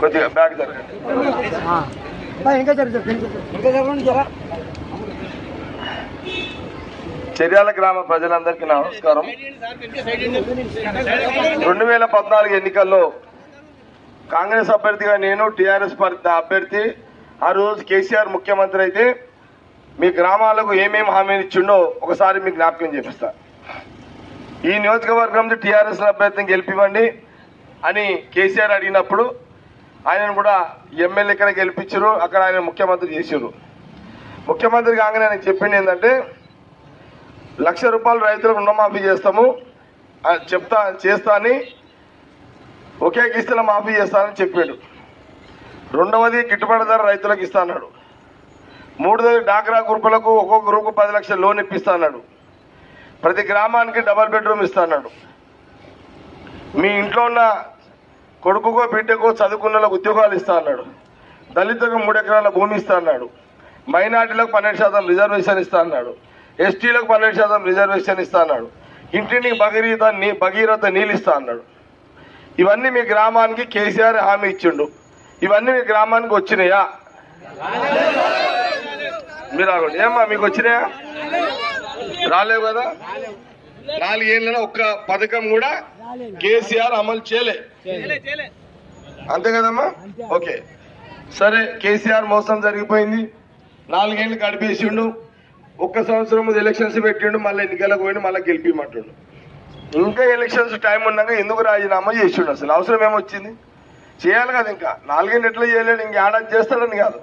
కొద్దిగా జరగండి ఇంకా జరగండి చర్యాల గ్రామ ప్రజలందరికీ నమస్కారం. రెండు వేల పద్నాలుగు ఎన్నికల్లో కాంగ్రెస్ అభ్యర్థిగా నేను టీఆర్ఎస్ అభ్యర్థి. ఆ రోజు కేసీఆర్ ముఖ్యమంత్రి అయితే మీ గ్రామాలకు ఏమేమి హామీలు ఇచ్చిండో ఒకసారి మీకు జ్ఞాపకం చేపిస్తా. ఈ నియోజకవర్గం నుంచి టీఆర్ఎస్ అభ్యర్థిని గెలిపివ్వండి. అని కేసీఆర్ అడిగినప్పుడు ఆయనను కూడా ఎమ్మెల్యే ఇక్కడ గెలిపించారు. అక్కడ ఆయన ముఖ్యమంత్రి చేశారు. ముఖ్యమంత్రి కాగానే ఆయన చెప్పింది ఏంటంటే లక్ష రూపాయలు రైతులకు రుణమాఫీ చేస్తాము. చెప్తా చేస్తా అని ఒకే కిస్తుల మాఫీ చేస్తానని చెప్పాడు. రెండవది గిట్టుబాటు ధర రైతులకు ఇస్తా అన్నాడు. మూడవది డాక్రా గ్రూపులకు ఒక్కొక్క గ్రూపు పది లక్షలు లోన్ ఇప్పిస్తా అన్నాడు. ప్రతి గ్రామానికి డబల్ బెడ్రూమ్ ఇస్తా అన్నాడు. మీ ఇంట్లో ఉన్న కొడుకుకో బిడ్డకో చదువుకున్న ఉద్యోగాలు ఇస్తా అన్నాడు. దళితులకు మూడు ఎకరాల భూమి ఇస్తా అన్నాడు. మైనార్టీలకు పన్నెండు శాతం రిజర్వేషన్ ఇస్తా అన్నాడు. ఎస్టీలకు పన్నెండు శాతం రిజర్వేషన్ ఇస్తా అన్నాడు. ఇంటిని భగీరథ నీ భగీరథ నీళ్ళు ఇస్తా అన్నాడు. ఇవన్నీ మీ గ్రామానికి కేసీఆర్ హామీ ఇచ్చిండు. ఇవన్నీ మీ గ్రామానికి వచ్చినాయా? మీరు ఆగండి. ఏమ్మా మీకు వచ్చినాయా? రాలేవు కదా? నాలుగేళ్ళలో ఒక్క పథకం కూడా కేసీఆర్ అమలు చేయలే. అంతే కదమ్మా? ఓకే. సరే కేసీఆర్ మోసం జరిగిపోయింది. నాలుగేళ్ళు గడిపేసిండు. ఒక్క సంవత్సరం ముందు ఎలక్షన్స్ పెట్టిండు మళ్ళీ ఎన్నికలకు పోయిండు మళ్ళీ గెలిపిమంటుండు. ఇంకా ఎలక్షన్స్ టైం ఉన్నాక ఎందుకు రాజీనామా చేసిండు అసలు? అవసరం ఏమొచ్చింది? చేయాలి కదా ఇంకా. నాలుగేళ్ళు ఎట్లా చేయలేడు ఇంక ఏడాది చేస్తాడని కాదు.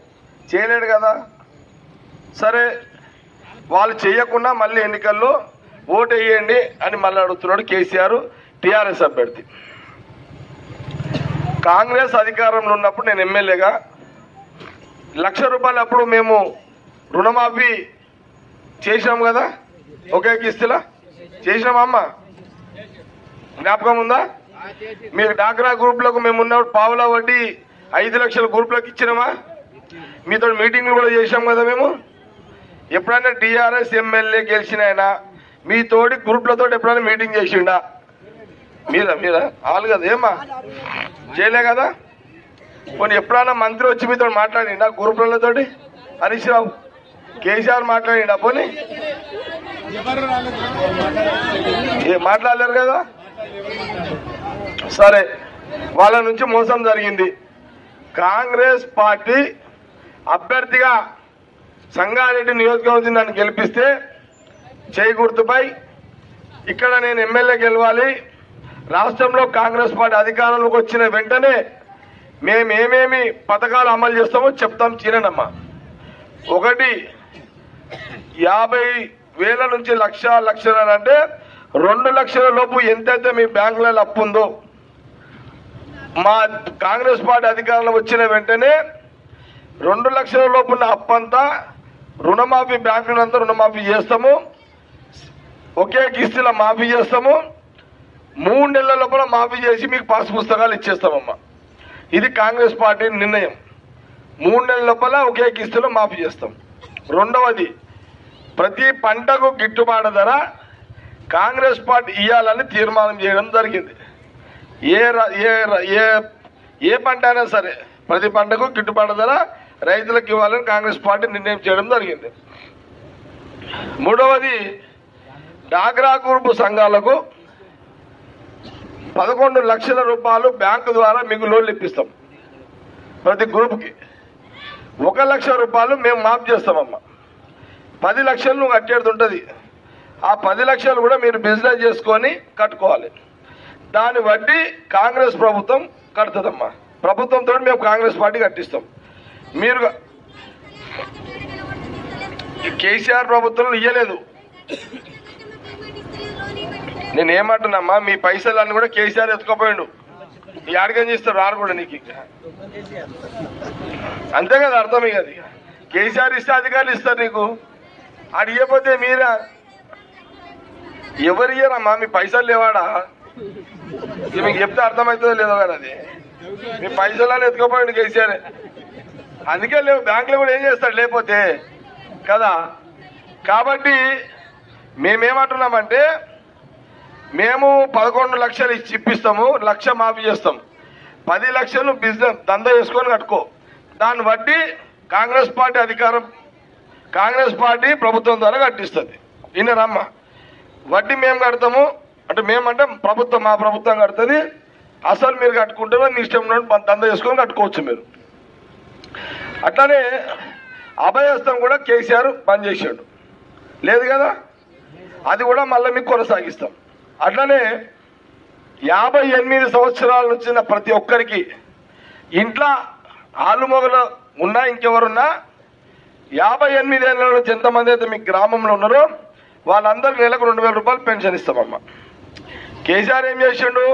చేయలేడు కదా. సరే వాళ్ళు చేయకుండా మళ్ళీ ఎన్నికల్లో ఓటు వేయండి అని మళ్ళీ అడుగుతున్నాడు కేసీఆర్. టీఆర్ఎస్ అభ్యర్థి. కాంగ్రెస్ అధికారంలో ఉన్నప్పుడు నేను ఎమ్మెల్యేగా లక్ష రూపాయలు అప్పుడు మేము రుణమాఫీ చేసినాం కదా? ఒకే కిస్తులా? చేసినామా అమ్మ? జ్ఞాపకం ఉందా? మీరు డాక్రా గ్రూప్లకు మేము ఉన్నప్పుడు పావుల వడ్డీ ఐదు లక్షల గ్రూప్లకు ఇచ్చినామా? మీతో మీటింగ్లు కూడా చేసాం కదా మేము? ఎప్పుడైనా టీఆర్ఎస్ ఎమ్మెల్యే గెలిచిన ఆయన మీ తోటి గ్రూప్లతో ఎప్పుడైనా మీటింగ్ చేసిండా? మీరా మీరా? వాళ్ళు కదా ఏమా చేయలే కదా? పోనీ ఎప్పుడైనా మంత్రి వచ్చి మీతో మాట్లాడిండా గ్రూపులతోటి హరీష్ రావు కేసీఆర్ మాట్లాడిండా పోనీ? ఏ మాట్లాడలేరు కదా? సరే వాళ్ళ నుంచి మోసం జరిగింది. కాంగ్రెస్ పార్టీ అభ్యర్థిగా సంగారెడ్డి నియోజకవర్గం నన్ను గెలిపిస్తే చేయి గుర్తుపై. ఇక్కడ నేను ఎమ్మెల్యే గెలవాలి. రాష్ట్రంలో కాంగ్రెస్ పార్టీ అధికారంలోకి వచ్చిన వెంటనే మేము ఏమేమి పథకాలు అమలు చేస్తామో చెప్తాం చీరనమ్మా ఒకటి యాభై వేల నుంచి లక్ష లక్షలు అంటే రెండు లక్షల లోపు ఎంతైతే మీ బ్యాంకులలో అప్పు ఉందో మా కాంగ్రెస్ పార్టీ అధికారంలో వచ్చిన వెంటనే రెండు లక్షల లోపు ఉన్న అప్పంతా రుణమాఫీ బ్యాంకులంతా రుణమాఫీ చేస్తాము. ఒకే కిస్తుల మాఫీ చేస్తాము. మూడు నెలల లోపల మాఫీ చేసి మీకు పాస్ పుస్తకాలు ఇచ్చేస్తామమ్మా. ఇది కాంగ్రెస్ పార్టీ నిర్ణయం. మూడు నెలల లోపల ఒకే కిస్తులో మాఫీ చేస్తాం. రెండవది ప్రతి పంటకు గిట్టుబాటు ధర కాంగ్రెస్ పార్టీ ఇవ్వాలని తీర్మానం చేయడం జరిగింది. ఏ ర- ఏ ఏ ఏ పంట అయినా సరే ప్రతి పంటకు గిట్టుబాటు ధర రైతులకు ఇవ్వాలని కాంగ్రెస్ పార్టీ నిర్ణయం చేయడం జరిగింది. మూడవది డాగ్రా గ్రూపు సంఘాలకు పదకొండు లక్షల రూపాయలు బ్యాంకు ద్వారా మీకు లోన్లు ఇప్పిస్తాం. ప్రతి గ్రూప్కి. ఒక లక్ష రూపాయలు మేము మాఫ్ చేస్తామమ్మా. పది లక్షలు నువ్వు కట్టేది ఉంటుంది. ఆ పది లక్షలు కూడా మీరు బిజినెస్ చేసుకొని కట్టుకోవాలి. దాని వడ్డీ కాంగ్రెస్ ప్రభుత్వం కడుతుందమ్మా. ప్రభుత్వంతో మేము కాంగ్రెస్ పార్టీ కట్టిస్తాం. మీరు కేసీఆర్ ప్రభుత్వం ఇయ్యలేదు. నేను ఏమంటున్నామ్మా మీ పైసలన్నీ కూడా కేసీఆర్ ఎత్తుకోపోయాడు. ఈ ఆడికం చేస్తారు రారు కూడా నీకు అంతే కదా అర్థం ఇక అది. కేసీఆర్ ఇస్తే అధికారులు ఇస్తారు నీకు. ఆడు ఇవ్వకపోతే మీరా? ఎవరు ఇయ్యరమ్మా మీ పైసలు లేవాడా? మీకు చెప్తే అర్థమవుతుందో లేదో కానీ అది. మీ పైసలు ఎత్తుకోపోయాడు కేసీఆర్. అందుకే లేవు బ్యాంకులో కూడా ఏం చేస్తాడు లేకపోతే కదా? కాబట్టి మేమేమంటున్నామంటే మేము పదకొండు లక్షలు ఇచ్చి ఇప్పిస్తాము లక్ష మాఫీ చేస్తాం. పది లక్షలు బిజినెస్ దందా చేసుకొని కట్టుకో. దాన్ని బట్టి కాంగ్రెస్ పార్టీ అధికారం కాంగ్రెస్ పార్టీ ప్రభుత్వం ద్వారా కట్టిస్తుంది. విన్నారమ్మా వడ్డీ మేము కడతాము అంటే మేమంటే ప్రభుత్వం మా ప్రభుత్వం కడుతుంది. అసలు మీరు కట్టుకుంటారో మీ ఇష్టం దంద దందా చేసుకొని కట్టుకోవచ్చు మీరు. అట్లానే అభయస్థం కూడా కేసీఆర్ బంద్ చేశాడు. లేదు కదా? అది కూడా మళ్ళీ మీకు కొనసాగిస్తాం. అట్లనే యాభై ఎనిమిది సంవత్సరాల నుంచి ప్రతి ఒక్కరికి ఇంట్లో ఆలు మొగలు ఉన్నా ఇంకెవరున్నా యాభై ఎనిమిది ఏళ్ళ నుంచి ఎంతమంది అయితే మీ గ్రామంలో ఉన్నారో వాళ్ళందరికీ నెలకు రెండు వేల రూపాయలు పెన్షన్ ఇస్తామమ్మా. కేసీఆర్ ఏం చేసిండు?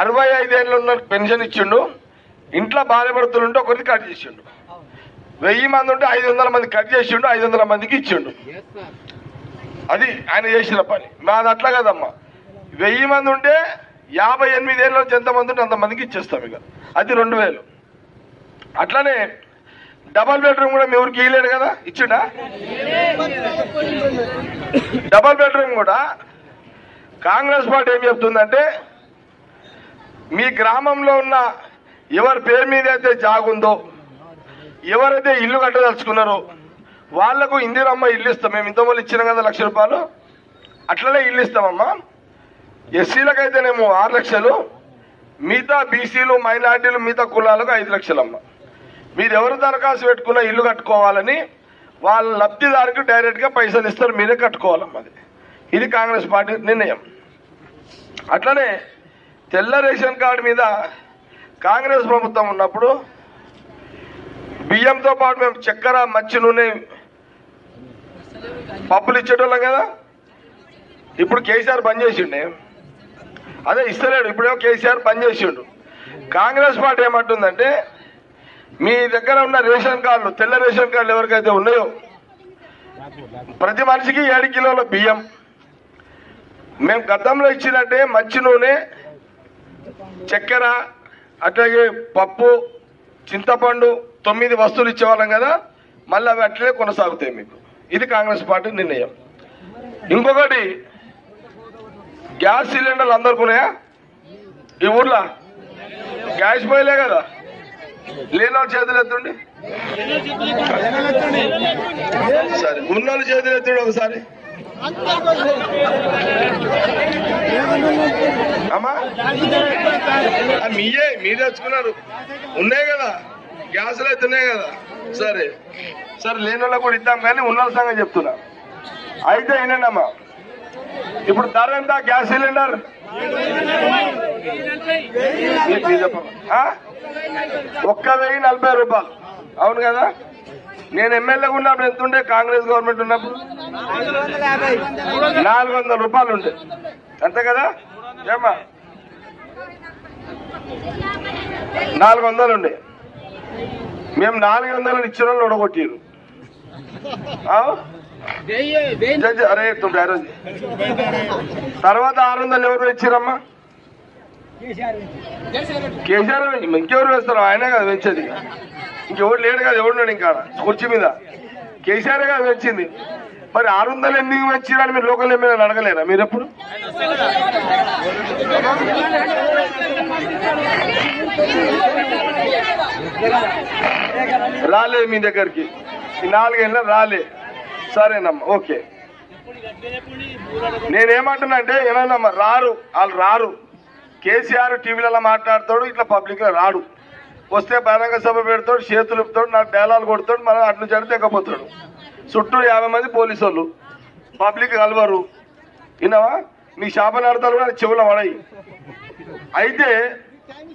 అరవై ఐదేళ్ళు ఉన్న పెన్షన్ ఇచ్చిండు. ఇంట్లో భార్య భర్తలు ఉంటే ఒకరికి కట్ చేసిండు. వెయ్యి మంది ఉంటే ఐదు వందల మంది కట్ చేసిండు ఐదు వందల మందికి ఇచ్చిండు. అది ఆయన చేసిన పని. మాది అట్లా కదమ్మా. వెయ్యి మంది ఉంటే యాభై ఎనిమిది ఏళ్ళలో ఎంతమంది ఉంటే అంతమందికి ఇచ్చేస్తాం ఇక. అది రెండు వేలు. అట్లానే డబల్ బెడ్రూమ్ కూడా మీ ఊరికి ఇవ్వలేడు కదా? ఇచ్చిండా? డబల్ బెడ్రూమ్ కూడా కాంగ్రెస్ పార్టీ ఏం చెప్తుందంటే మీ గ్రామంలో ఉన్న ఎవరి పేరు మీద అయితే జాగుందో ఎవరైతే ఇల్లు కట్టదలుచుకున్నారో వాళ్ళకు ఇందిరమ్మ ఇల్లు ఇస్తాం. మేము ఇంతమంది ఇచ్చినాం కదా లక్ష రూపాయలు. అట్లనే ఇల్లు ఇస్తామమ్మా. ఎస్సీలకైతేనేమో ఆరు లక్షలు మిగతా బీసీలు మైనార్టీలు మిగతా కులాలకు ఐదు లక్షలమ్మ. మీరు ఎవరు దరఖాస్తు పెట్టుకున్న ఇల్లు కట్టుకోవాలని వాళ్ళ లబ్ధిదారికి డైరెక్ట్గా పైసలు ఇస్తారు మీరే కట్టుకోవాలమ్మా అది. ఇది కాంగ్రెస్ పార్టీ నిర్ణయం. అట్లనే తెల్ల రేషన్ కార్డు మీద కాంగ్రెస్ ప్రభుత్వం ఉన్నప్పుడు బియ్యంతో పాటు మేము చక్కెర మచ్చి నూనె పప్పులు ఇచ్చేటోళ్ళం కదా. ఇప్పుడు కేసీఆర్ బంద్ చేసిండే. అదే ఇస్తలేడు. ఇప్పుడేమో కేసీఆర్ పనిచేసిండు చేసిండు. కాంగ్రెస్ పార్టీ ఏమంటుందంటే మీ దగ్గర ఉన్న రేషన్ కార్డులు తెల్ల రేషన్ కార్డులు ఎవరికైతే ఉన్నాయో ప్రతి మనిషికి ఏడు కిలోల బియ్యం. మేము గతంలో ఇచ్చినట్టే మంచి నూనె చక్కెర అట్లాగే పప్పు చింతపండు తొమ్మిది వస్తువులు ఇచ్చేవాళ్ళం కదా మళ్ళీ అవి అట్లే కొనసాగుతాయి మీకు. ఇది కాంగ్రెస్ పార్టీ నిర్ణయం. ఇంకొకటి గ్యాస్ సిలిండర్లు అందరికి ఉన్నాయా? ఈ ఊర్లో? గ్యాస్ పోయలే కదా. లేని చేతులు ఎత్తుండి. సరే ఉన్న చేతులు ఎత్తుడు ఒకసారి. అమ్మా మీయే మీరు తెచ్చుకున్నారు. ఉన్నాయి కదా. గ్యాసులు అయితే ఉన్నాయి కదా. సరే. సరే లేని వాళ్ళకి కూడా ఇద్దాం కానీ ఉన్న సంగతి చెప్తున్నా. అయితే వినండి అమ్మా ఇప్పుడు ధర ఎంత గ్యాస్ సిలిండర్. ఒక్క వెయ్యి నలభై రూపాయలు. అవును కదా? నేను ఎమ్మెల్యేగా ఉన్నప్పుడు ఎంత ఉండే? కాంగ్రెస్ గవర్నమెంట్ ఉన్నప్పుడు? నాలుగు వందల రూపాయలు ఉండే. అంతే కదా? ఏమా నాలుగు వందలు ఉండే. మేము నాలుగు వందలు ఇచ్చిన వాళ్ళు ఉడగొట్టిరు జడ్జి అరే తుండే తర్వాత ఆరు వందలు ఎవరు వచ్చారమ్మా కేసీఆర్ ఇంకెవరు వేస్తారు? ఆయనే కదా పెంచేది ఇంకెవరు లేడు కదా ఎవడున్నాడు ఇంకా కుర్చీ మీద. కేసీఆర్ కదా పెంచింది మరి ఆరు వందలు ఎందుకు వచ్చిరని మీరు లోకల్ ఎమ్మెల్యేలు అడగలేరా? మీరు ఎప్పుడు? రాలే మీ దగ్గరికి. ఈ నాలుగేళ్ళ రాలే. సరేనమ్మా ఓకే. నేనేమంటున్నా అంటే ఏమైనా రారు వాళ్ళు రారు. కేసీఆర్ టీవీలలో మాట్లాడతాడు ఇట్లా పబ్లిక్లో రాడు. వస్తే బహిరంగ సభ పెడతాడు చేతులు ఇప్పుతాడు నాకు డేలాలు కొడతాడు మనం అటు నుంచి అడితే ఎక్కపోతాడు చుట్టూ యాభై మంది పోలీసు వాళ్ళు పబ్లిక్ కలవరు. విన్నావా? మీ శాపనార్థాలు కూడా చెవుల పడాయి. అయితే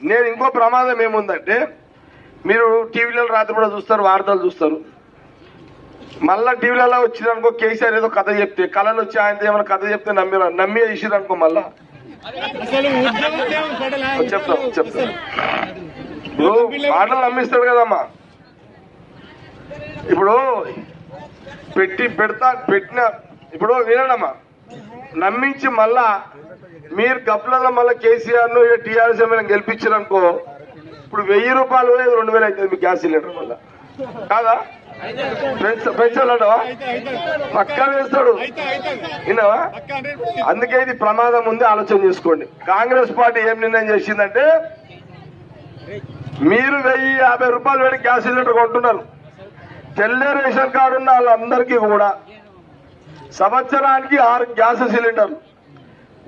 నేను ఇంకో ప్రమాదం ఏముందంటే మీరు టీవీలలో రాత్రి కూడా చూస్తారు వార్తలు చూస్తారు. మళ్ళా టీవీలలో వచ్చిందనుకో కేసీఆర్ ఏదో కథ చెప్తే కళలు వచ్చి ఆయన ఏమైనా కథ చెప్తే నమ్మి నమ్మి వేసిరనుకో మళ్ళా. చెప్తాం చెప్తాం. ఇప్పుడు మాటలు నమ్మిస్తాడు కదమ్మా. ఇప్పుడు పెట్టి పెడతా పెట్టిన ఇప్పుడు వినడమ్మా. నమ్మించి మళ్ళా మీరు గప్లలో మళ్ళీ కేసీఆర్ను టీఆర్ఎస్ ఎమ్మెల్యే గెలిపించారనుకో ఇప్పుడు వెయ్యి రూపాయలు రెండు వేలు అవుతుంది మీ గ్యాస్ సిలిండర్ వల్ల. కాదా? పెంచ పక్కా వేస్తాడు. విన్నావా? అందుకే ఇది ప్రమాదం ఉంది ఆలోచన చేసుకోండి. కాంగ్రెస్ పార్టీ ఏం నిర్ణయం చేసిందంటే మీరు వెయ్యి యాభై రూపాయలు పెట్టి గ్యాస్ సిలిండర్ కొంటున్నారు. తెల్ల రేషన్ కార్డు ఉన్న వాళ్ళందరికీ కూడా సంవత్సరానికి ఆరు గ్యాస్ సిలిండర్లు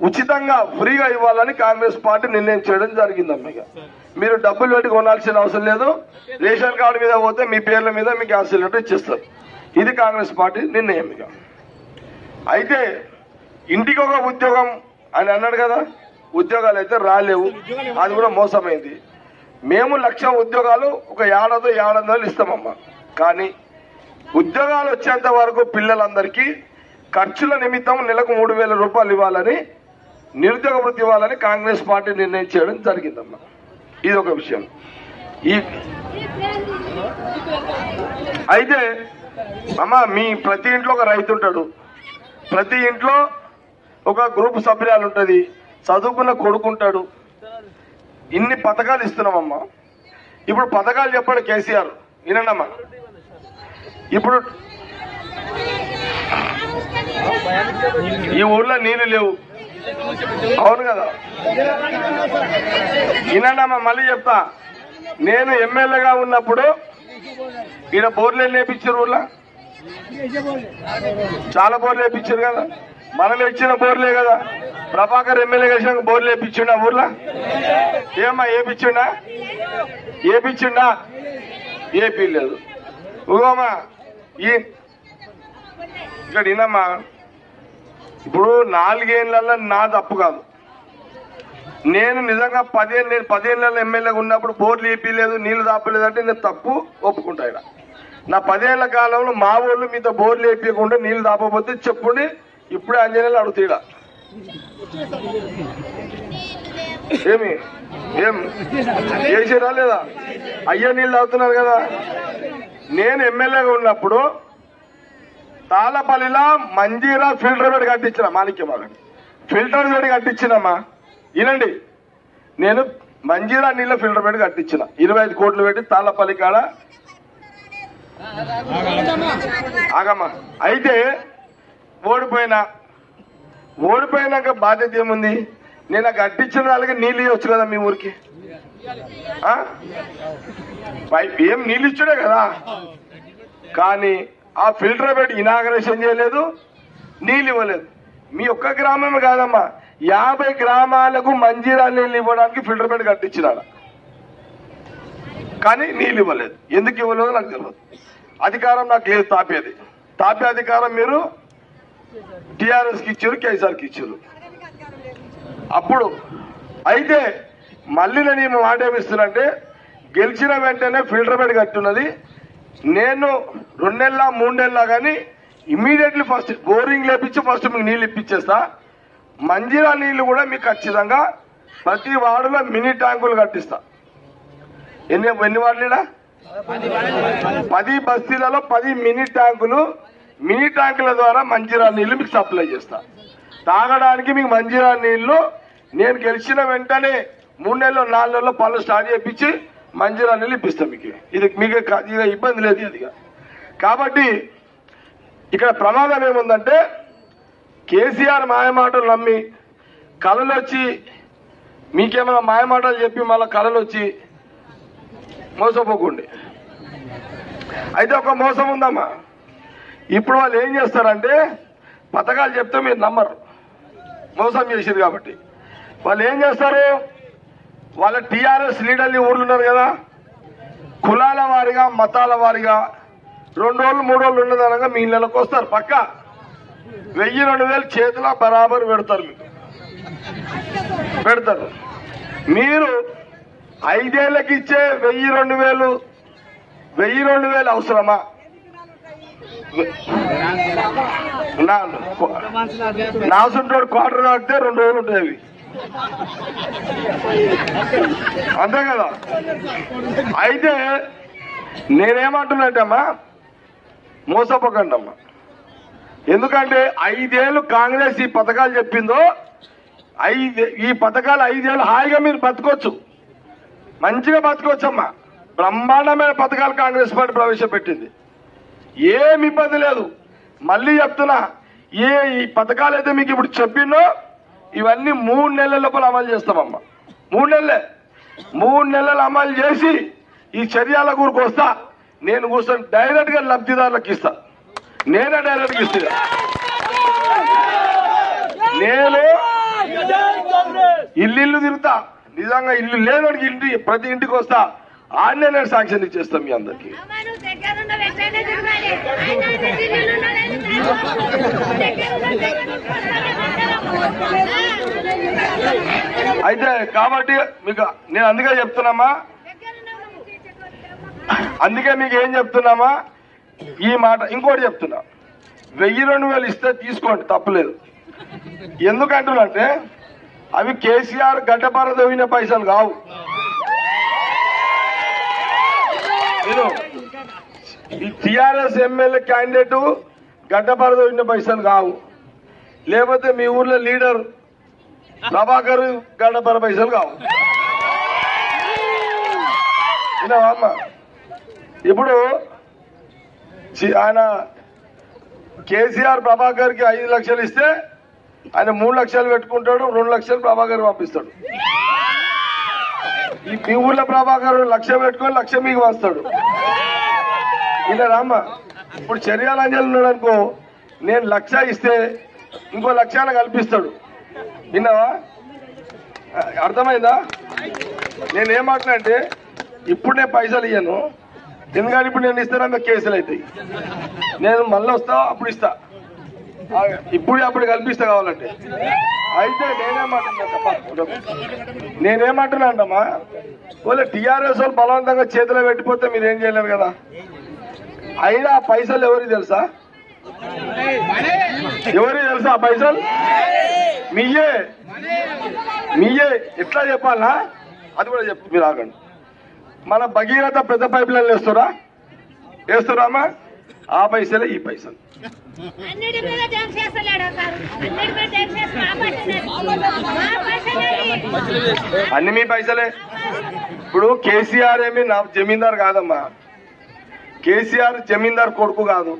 ఉచితంగా ఫ్రీగా ఇవ్వాలని కాంగ్రెస్ పార్టీ నిర్ణయం చేయడం జరిగింది ఇక మీరు డబ్బులు పెట్టి కొనాల్సిన అవసరం లేదు. రేషన్ కార్డు మీద పోతే మీ పేర్ల మీద మీ గ్యాస్ సిలిండర్ ఇచ్చేస్తారు. ఇది కాంగ్రెస్ పార్టీ నిర్ణయం ఇక అయితే ఇంటికి ఒక ఉద్యోగం అని అన్నాడు కదా ఉద్యోగాలు అయితే రాలేవు. అది కూడా మోసమైంది. మేము లక్ష ఉద్యోగాలు ఒక ఏడాది ఏడాది ఇస్తామమ్మా. కానీ ఉద్యోగాలు వచ్చేంత వరకు పిల్లలందరికీ ఖర్చుల నిమిత్తం నెలకు మూడు వేల రూపాయలు ఇవ్వాలని నిరుద్యోగ వృత్తి ఇవ్వాలని కాంగ్రెస్ పార్టీ నిర్ణయం చేయడం జరిగిందమ్మా. ఇది ఒక విషయం. ఈ అయితే అమ్మ మీ ప్రతి ఇంట్లో ఒక రైతు ఉంటాడు. ప్రతి ఇంట్లో ఒక గ్రూప్ సభ్యురాలు ఉంటుంది. చదువుకున్న కొడుకుంటాడు ఇన్ని పథకాలు ఇస్తున్నామమ్మా. ఇప్పుడు పథకాలు చెప్పాడు కేసీఆర్. వినండమ్మా. ఇప్పుడు ఈ ఊర్లో నీళ్ళు లేవు. అవును కదా. వినండమ్మా మళ్ళీ చెప్తా. నేను ఎమ్మెల్యేగా ఉన్నప్పుడు ఈడ బోర్లు లేపించారు ఊర్లో? చాలా బోర్లు వేపించారు కదా. మనం ఇచ్చిన బోర్లే కదా. ప్రభాకర్ ఎమ్మెల్యే కలిసిన బోర్లు వేపించిండా ఊర్లో? ఏమ్మా ఏపించిండా ఏపించిండా ఏపీ లేదు. ఉగోమా ఈ ఇక్కడ వినమ్మా. ఇప్పుడు నాలుగేళ్ళలో నా తప్పు కాదు. నేను నిజంగా పదిహేను నేను పదేళ్ళలో ఎమ్మెల్యేగా ఉన్నప్పుడు బోర్లు వేపిలేదు నీళ్ళు తాపలేదు అంటే నేను తప్పు ఒప్పుకుంటా ఇక్కడ నా పదేళ్ళ కాలంలో మా ఊళ్ళు మీతో బోర్లు వేపించకుండా నీళ్ళు తాపకపోతే చెప్పుండి ఇప్పుడే అంజనేయులు అడుగుతాడా ఏమి? ఏం? చేసిరా లేదా? అయ్యా నీళ్ళు తాగుతున్నారు కదా. నేను ఎమ్మెల్యేగా ఉన్నప్పుడు తాళపల్లిలో మంజీరా ఫిల్టర్ పెట్టి కట్టించిన మాణిక్య ఫిల్టర్ పెట్టి కట్టించినమ్మా. వినండి నేను మంజీరా నీళ్ళ ఫిల్టర్ పెట్టి కట్టించిన. ఇరవై ఐదు కోట్లు పెట్టి తాళ్ళపల్లి కాడ. ఆగమ్మా. అయితే ఓడిపోయినా. ఓడిపోయినాక బాధ్యత ఏముంది? నేను కట్టించిన వాళ్ళకి నీళ్ళు ఇవ్వచ్చు కదా మీ ఊరికి? పైప్ ఏం నీళ్ళు ఇచ్చుడే కదా? కానీ ఆ ఫిల్టర్ పెట్టి ఇనాగరేషన్ చేయలేదు నీళ్ళు ఇవ్వలేదు. మీ ఒక్క గ్రామమే కాదమ్మా యాభై గ్రామాలకు మంజీరా నీళ్ళు ఇవ్వడానికి ఫిల్టర్ పెట్టి కట్టించినాడు. కానీ నీళ్ళు ఇవ్వలేదు. ఎందుకు ఇవ్వలేదో నాకు తెలియదు అధికారం నాకు లేదు తాపేది. తాపే అధికారం మీరు టిఆర్ఎస్కి ఇచ్చారు కేసీఆర్కి ఇచ్చారు. అప్పుడు అయితే మళ్ళీ నేను ఈ మాట ఏమిస్తున్నంటే గెలిచిన వెంటనే ఫిల్టర్ బెడ్ కట్టున్నది నేను రెండు నెలల మూడు నెలల కానీ ఇమీడియట్లీ ఫస్ట్ బోరింగ్ లేపించి ఫస్ట్ మీకు నీళ్ళు ఇప్పించేస్తా. మంజీరా నీళ్ళు కూడా మీకు ఖచ్చితంగా ప్రతి వార్డులో మినీ ట్యాంకులు కట్టిస్తా. ఎన్ని ఎన్ని వార్డులేనా పది బస్తీలలో పది మినీ ట్యాంకులు మినీ ట్యాంకుల ద్వారా మంజీరా నీళ్ళు మీకు సప్లై చేస్తా. తాగడానికి మీకు మంజీరా నీళ్ళు నేను గెలిచిన వెంటనే మూడు నెలలు నాలుగు నెలలు పనులు స్టార్ట్ చేయించి మంజీరా నిలిపిస్తాం ఇప్పిస్తాం మీకు. ఇది మీకు ఇబ్బంది లేదు ఇది కాబట్టి ఇక్కడ ప్రమాదం ఏముందంటే కేసీఆర్ మాయమాటలు నమ్మి కళలు వచ్చి మీకేమైనా మాయమాటలు చెప్పి మళ్ళీ కళలు వచ్చి మోసపోకండి. అయితే ఒక మోసం ఉందమ్మా. ఇప్పుడు వాళ్ళు ఏం చేస్తారంటే పథకాలు చెప్తే మీరు నమ్మరు. మోసం చేసేది కాబట్టి. వాళ్ళు ఏం చేస్తారు? వాళ్ళ టీఆర్ఎస్ లీడర్లు ఊర్లు ఉన్నారు కదా? కులాల వారిగా మతాల వారిగా. రెండు రోజులు మూడు రోజులు ఉన్నదనగా మీ ఇళ్ళకి వస్తారు. పక్క. వెయ్యి రెండు వేలు చేతిలో బరాబర్ పెడతారు. మీకు పెడతారు. మీరు ఐదేళ్ళకి ఇచ్చే వెయ్యి రెండు వేలు వెయ్యి రెండు వేలు అవసరమా? నా నాసుంటోడు క్వార్టర్ తాగితే రెండు రోజులు ఉంటాయి అవి. అంతే కదా? అయితే నేనేమంటున్నట్టమ్మా మోసపోకండి అమ్మా ఎందుకంటే ఐదేళ్ళు కాంగ్రెస్ ఈ పథకాలు చెప్పిందో ఐదు ఈ పథకాలు ఐదేళ్ళు హాయిగా మీరు బతకొచ్చు. మంచిగా బతకొచ్చమ్మా. బ్రహ్మాండమైన పథకాలు కాంగ్రెస్ పార్టీ ప్రవేశపెట్టింది. ఏం ఇబ్బంది లేదు. మళ్ళీ చెప్తున్నా ఏ ఈ పథకాలు అయితే మీకు ఇప్పుడు చెప్పిందో ఇవన్నీ మూడు నెలల లోపల అమలు చేస్తామమ్మా. మూడు నెలలే. మూడు నెలలు అమలు చేసి ఈ చర్యల గురికి వస్తా. నేను కూర్చొని డైరెక్ట్గా లబ్ధిదారులకు ఇస్తా. నేనే డైరెక్ట్ ఇస్తా. నేను ఇల్లు ఇల్లు తిరుగుతా. నిజంగా ఇల్లు లేనోడికి ఇంటి ప్రతి ఇంటికి వస్తా. ఆడనే నేను శాంక్షన్ ఇచ్చేస్తాం మీ అందరికి. అయితే కాబట్టి మీకు నేను అందుకే చెప్తున్నామా? అందుకే మీకు ఏం చెప్తున్నామా? ఈ మాట ఇంకోటి చెప్తున్నా. వెయ్యి రెండు వేలు ఇస్తే తీసుకోండి తప్పలేదు. ఎందుకంటున్నంటే అవి కేసీఆర్ గడ్డపార తవ్విన పైసలు కావు. మీరు ఈ టిఆర్ఎస్ ఎమ్మెల్యే క్యాండిడేట్ గడ్డపరద తవ్విన పైసలు కావు. లేకపోతే మీ ఊర్లో లీడర్ ప్రభాకర్ గడ్డపర పైసలు కావు. విన్నావా ఇప్పుడు ఆయన కేసీఆర్ ప్రభాకర్కి ఐదు లక్షలు ఇస్తే ఆయన మూడు లక్షలు పెట్టుకుంటాడు రెండు లక్షలు ప్రభాకర్ పంపిస్తాడు. ఈ మీ ఊర్లో ప్రభాకర్ లక్ష పెట్టుకొని లక్ష మీకు వస్తాడు ఇలా రామ్మ. ఇప్పుడు చర్యాలంజలు ఉన్నాడు అనుకో నేను లక్ష ఇస్తే ఇంకో లక్షాన కల్పిస్తాడు. విన్నావా? అ- అర్థమైందా నేనేమంటున్నా ఇప్పుడు నేను పైసలు ఇయ్యను. ఎందుకంటే ఇప్పుడు నేను ఇస్తానన్న కేసులు అవుతాయి. నేను మళ్ళీ వస్తా అప్పుడు ఇస్తా. ఇప్పుడు అప్పుడు కల్పిస్తా కావాలంటే. అయితే నేనేమంటున్నా నేనేమంటున్నా అంటమ్మా? ఓలే టీఆర్ఎస్ వాళ్ళు బలవంతంగా చేతిలో పెట్టిపోతే మీరు ఏం చేయలేరు కదా? అయినా పైసలు ఎవరికి తెలుసా? ఎవరికి తెలుసా పైసలు? మీయే. మీయే. ఎట్లా చెప్పాలా అది కూడా చెప్పు మీరు ఆగండి. మన భగీరథ పెద్ద పైప్ లైన్ వేస్తురా వేస్తున్నామా ఆ పైసలే ఈ పైసలు. అన్ని మీ పైసలే. ఇప్పుడు కేసీఆర్ ఏమి నా జమీందార్ కాదమ్మా. కేసీఆర్ జమీందార్ కొడుకు కాదు.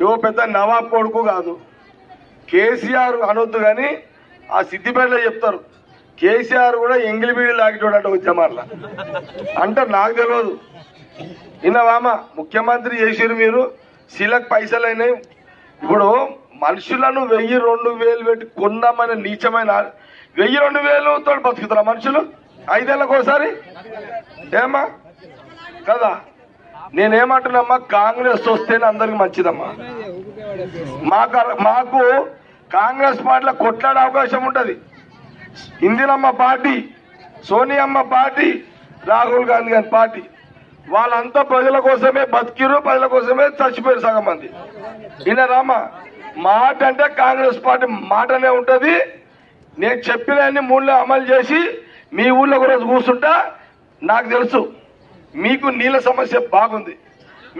ఇవో పెద్ద నవాబ్ కొడుకు కాదు. కేసీఆర్ అనొద్దు కానీ ఆ సిద్దిపేటలో చెప్తారు. కేసీఆర్ కూడా ఎంగిలిబీడి లాగిటోడట ఉద్యమాల అంటారు నాకు తెలియదు విన్నావామా ముఖ్యమంత్రి చేసిరు మీరు శిలకు పైసలు అయినాయి. ఇప్పుడు మనుషులను వెయ్యి రెండు వేలు పెట్టి కొందామనే నీచమైన వెయ్యి రెండు వేలు తోడు బతుకుతారా మనుషులు? ఐదేళ్ళకోసారి? ఏమా కదా. నేనేమంటున్నామ్మా కాంగ్రెస్ వస్తేనే అందరికి మంచిదమ్మా. మాకు మాకు కాంగ్రెస్ పార్టీలో కొట్లాడే అవకాశం ఉంటది. ఇందిరమ్మ పార్టీ సోనియమ్మ పార్టీ రాహుల్ గాంధీ గారి పార్టీ. వాళ్ళంతా ప్రజల కోసమే బతికిరు ప్రజల కోసమే చచ్చిపోయారు సగం మంది. ఈయన రామ మాట అంటే కాంగ్రెస్ పార్టీ మాటనే ఉంటది. నేను చెప్పిన మూడులో అమలు చేసి మీ ఊళ్ళో ఒక రోజు కూర్చుంటా నాకు తెలుసు. మీకు నీళ్ళ సమస్య బాగుంది.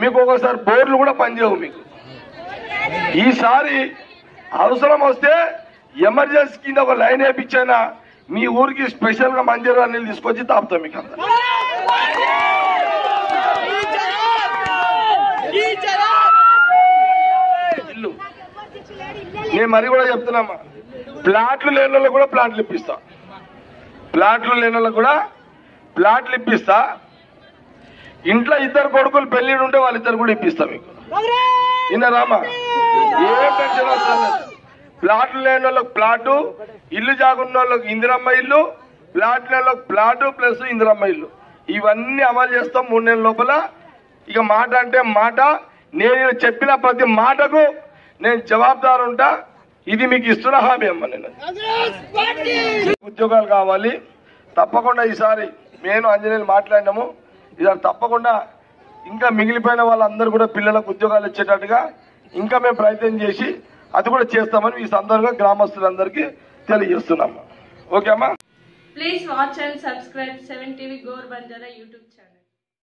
మీకు ఒకసారి బోర్లు కూడా పనిచేయవు మీకు. ఈసారి అవసరం వస్తే ఎమర్జెన్సీ కింద ఒక లైన్ వేయించైనా మీ ఊరికి స్పెషల్గా మంజీరా నీళ్ళు తీసుకొచ్చి తాపుతాం మీకు అంత ఇల్లు. నేను మరి కూడా చెప్తున్నామా? ప్లాట్లు లేని కూడా ప్లాట్లు ఇప్పిస్తా. ప్లాట్లు లేని కూడా ప్లాట్లు ఇప్పిస్తా. ఇంట్లో ఇద్దరు కొడుకులు పెళ్ళి ఉంటే వాళ్ళిద్దరు కూడా ఇప్పిస్తాం మీకు. విన్నారామా ఏ టెన్షన్ వస్తుంది ప్లాట్లు లేని వాళ్ళకి ప్లాటు ఇల్లు జాగున్న వాళ్ళకి ఇందిరమ్మ ఇల్లు ప్లాట్ లేని వాళ్ళకి ప్లాటు ప్లస్ ఇందిరమ్మ ఇల్లు. ఇవన్నీ అమలు చేస్తాం మూడు నెలల లోపల. ఇక మాట అంటే మాట. నేను చెప్పిన ప్రతి మాటకు నేను జవాబుదారు ఉంటా. ఇది మీకు ఇస్తున్న హామీ అమ్మ నేను. ఉద్యోగాలు కావాలి. తప్పకుండా ఈసారి నేను అంజనీయులు మాట్లాడినాము. ఈసారి తప్పకుండా ఇంకా మిగిలిపోయిన వాళ్ళందరూ కూడా పిల్లలకు ఉద్యోగాలు ఇచ్చేటట్టుగా ఇంకా మేము ప్రయత్నం చేసి అది కూడా చేస్తామని ఈ సందర్భంగా గ్రామస్తులందరికీ తెలియజేస్తున్నాము. ఓకే అమ్మా? Please watch and subscribe seven TV Gor Banjara YouTube channel